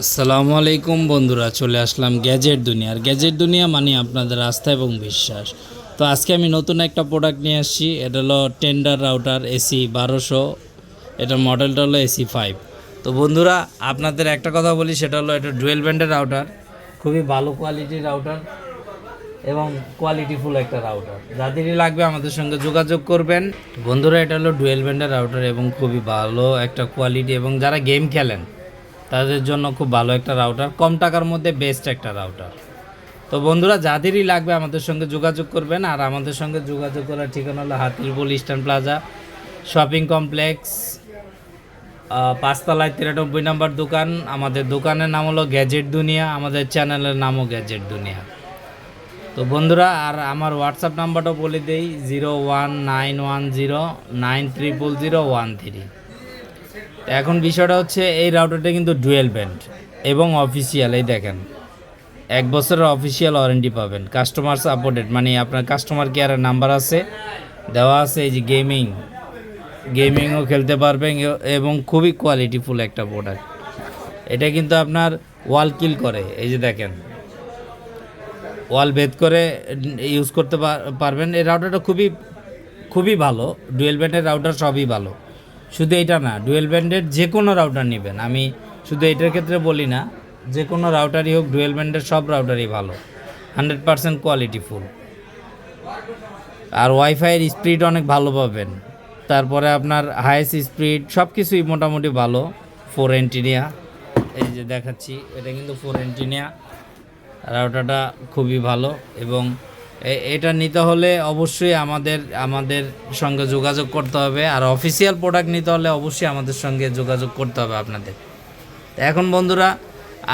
আসসালামু আলাইকুম বন্ধুরা, চলে আসলাম গ্যাজেট দুনিয়ার গ্যাজেট দুনিয়া মানে আপনাদের আস্থা এবং বিশ্বাস। তো আজকে আমি নতুন একটা প্রোডাক্ট নিয়ে আসছি, এটা হলো টেন্ডার রাউটার এসি বারোশো। এটার মডেলটা হলো এসি ফাইভ তো বন্ধুরা, আপনাদের একটা কথা বলি, সেটা হলো এটা ডুয়েল ব্যান্ডের রাউটার খুবই ভালো কোয়ালিটির রাউটার এবং কোয়ালিটিফুল একটা রাউটার যাদেরই লাগবে আমাদের সঙ্গে যোগাযোগ করবেন। বন্ধুরা, এটা হলো ডুয়েল ব্যান্ডের রাউটার এবং খুবই ভালো একটা কোয়ালিটি এবং যারা গেম খেলেন তাদের জন্য খুব ভালো একটা রাউটার কম টাকার মধ্যে বেস্ট একটা রাউটার তো বন্ধুরা, যাদেরই লাগবে আমাদের সঙ্গে যোগাযোগ করবেন, আর আমাদের সঙ্গে যোগাযোগ করার ঠিকানা হলো Hatirpool eastern plaza shopping complex পাঁচতলায় তিরানব্বই নম্বর দোকান। আমাদের দোকানের নাম হলো গ্যাজেট দুনিয়া আমাদের চ্যানেলের নামও গ্যাজেট দুনিয়া তো বন্ধুরা, আর আমার হোয়াটসঅ্যাপ নাম্বারটাও বলে দেই zero one nine one zero nine triple zero one three এখন বিষয়টা হচ্ছে এই রাউটারটা কিন্তু ডুয়েল ব্যান্ড এবং অফিসিয়াল এই দেখেন। এক বছরের অফিসিয়াল ওয়ারেন্টি পাবেন কাস্টমার সাপোর্টেড মানে আপনার কাস্টমার কেয়ারের নাম্বার আছে, দেওয়া আছে এই যে গেমিং গেমিংও খেলতে পারবেন এবং খুবই কোয়ালিটিফুল একটা প্রোডাক্ট এটা কিন্তু আপনার ওয়াল কিল করে, এই যে দেখেন। ওয়াল ভেদ করে ইউজ করতে পার- পারবেন। এই রাউটারটা খুবই খুবই ভালো ডুয়েল ব্যান্ডের রাউটার সবই ভালো। শুধু এটা না, ডুয়েল ব্যান্ডের যে কোনো রাউটার নেবেন। আমি শুধু এটার ক্ষেত্রে বলি না যে কোনো রাউটারই হোক, ডুয়েল ব্যান্ডের সব রাউটারই ভালো। হান্ড্রেড পারসেন্ট কোয়ালিটি ফুল আর ওয়াইফাইয়ের স্পিড অনেক ভালো পাবেন। তারপরে আপনার হাইয়েস্ট স্পিড সব কিছুই মোটামুটি ভালো ফোর এন্টিনিয়া এই যে দেখাচ্ছি, এটা কিন্তু ফোর এন্টিনিয়া রাউটারটা খুবই ভালো এবং এটা নিতে হলে অবশ্যই আমাদের আমাদের সঙ্গে যোগাযোগ করতে হবে। আর অফিসিয়াল প্রোডাক্ট নিতে হলে অবশ্যই আমাদের সঙ্গে যোগাযোগ করতে হবে আপনাদের। এখন বন্ধুরা,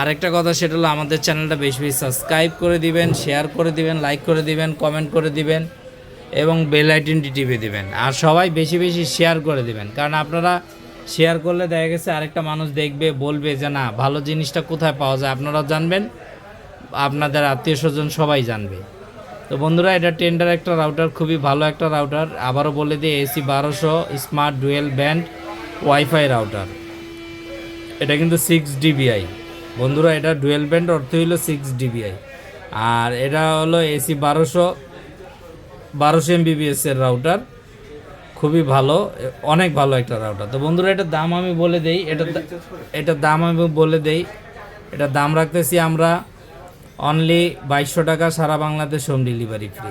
আরেকটা কথা সেটা হলো আমাদের চ্যানেলটা বেশি বেশি সাবস্ক্রাইব করে দিবেন শেয়ার করে দিবেন লাইক করে দিবেন কমেন্ট করে দিবেন এবং বেল আইকনটি টিপে দিবেন। আর সবাই বেশি বেশি শেয়ার করে দিবেন। কারণ আপনারা শেয়ার করলে দেখা গেছে আরেকটা মানুষ দেখবে, বলবে যে, না, ভালো জিনিসটা কোথায় পাওয়া যায়? আপনারাও জানবেন, আপনাদের আত্মীয় স্বজন সবাই জানবে। তো বন্ধুরা, এটা টেন্ডার একটা রাউটার খুবই ভালো একটা রাউটার আবারও বলে দিই এসি বারোশো smart dual band WiFi router এটা কিন্তু সিক্স ডিবিআই বন্ধুরা, এটা ডুয়েল ব্যান্ড অর্থ হলো সিক্স ডিবিআই আর এটা হলো এসি বারোশো বারোশো এমবিবিএস এর রাউটার খুবই ভালো, অনেক ভালো একটা রাউটার তো বন্ধুরা, এটার দাম আমি বলে দেই এটা এটার দাম আমি বলে দেই, এটার দাম রাখতেছি আমরা অনলি বাইশশো টাকা সারা বাংলাদেশ হোম ডেলিভারি ফ্রি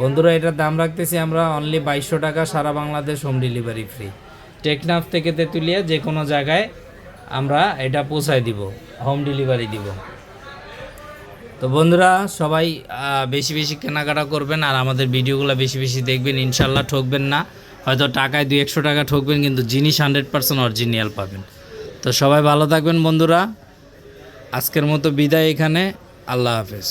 বন্ধুরা, এটার দাম রাখতেছি আমরা অনলি বাইশশো টাকা সারা Bangladesh home delivery free Teknaf থেকে তেঁতুলিয়া যে কোনো জায়গায় আমরা এটা পৌঁছায় দিব হোম ডেলিভারি দিব। তো বন্ধুরা, সবাই বেশি বেশি কেনাকাটা করবেন আর আমাদের ভিডিওগুলো বেশি বেশি দেখবেন, ইনশাল্লাহ ঠকবেন না। হয়তো টাকায় দুই একশো টাকা ঠকবেন, কিন্তু জিনিস হান্ড্রেড পার্সেন্ট অরিজিনাল পাবেন। তো সবাই ভালো থাকবেন বন্ধুরা। আজকের মতো বিদায় এখানে। আল্লাহ হাফেজ